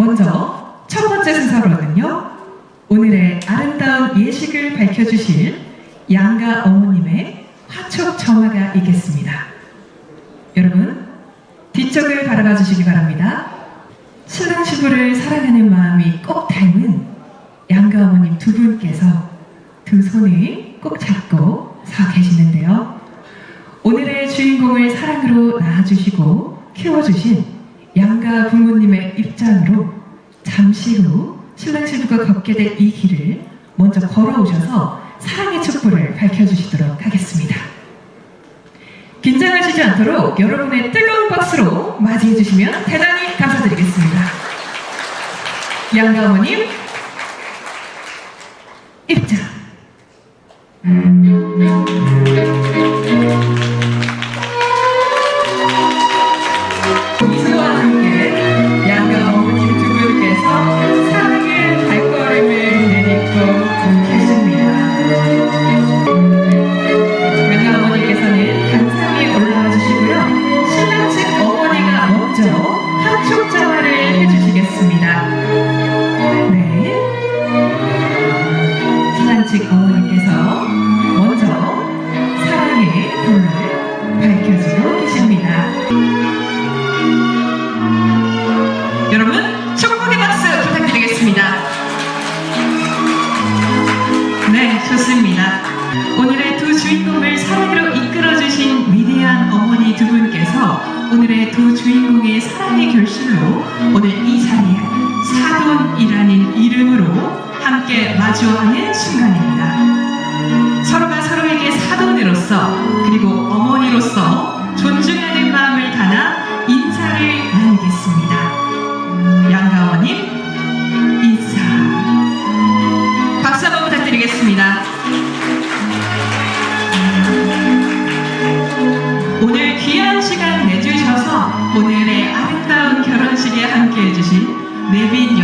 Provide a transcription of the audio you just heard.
먼저 첫 번째 순서로는요. 오늘의 아름다운 예식을 밝혀주실 양가 어머님의 화촉 정화가 있겠습니다. 여러분 뒤쪽을 바라봐 주시기 바랍니다. 신랑 신부를 사랑하는 마음이 꼭 닮은 양가 어머님 두 분께서 두 손을 꼭 잡고 서 계시는데요. 오늘의 주인공을 사랑으로 낳아주시고 키워주신 양가 부모님의 입장으로 잠시 후 신랑 신부가 걷게 될 이 길을 먼저 걸어오셔서 사랑의 촛불을 밝혀주시도록 하겠습니다. 긴장하시지 않도록 여러분의 뜨거운 박수로 맞이해 주시면 대단히 감사드리겠습니다. 양가 어머님 입장. 네, 좋습니다. 오늘의 두 주인공을 사랑으로 이끌어주신 위대한 어머니 두 분께서 오늘의 두 주인공의 사랑의 결실로 오늘 이 자리에 사돈이라는 이름으로 함께 마주하는 순간입니다. 서로가 서로에게 사돈으로서 그리고 오늘 귀한 시간 내주셔서 오늘의 아름다운 결혼식에 함께 해 주신 내빈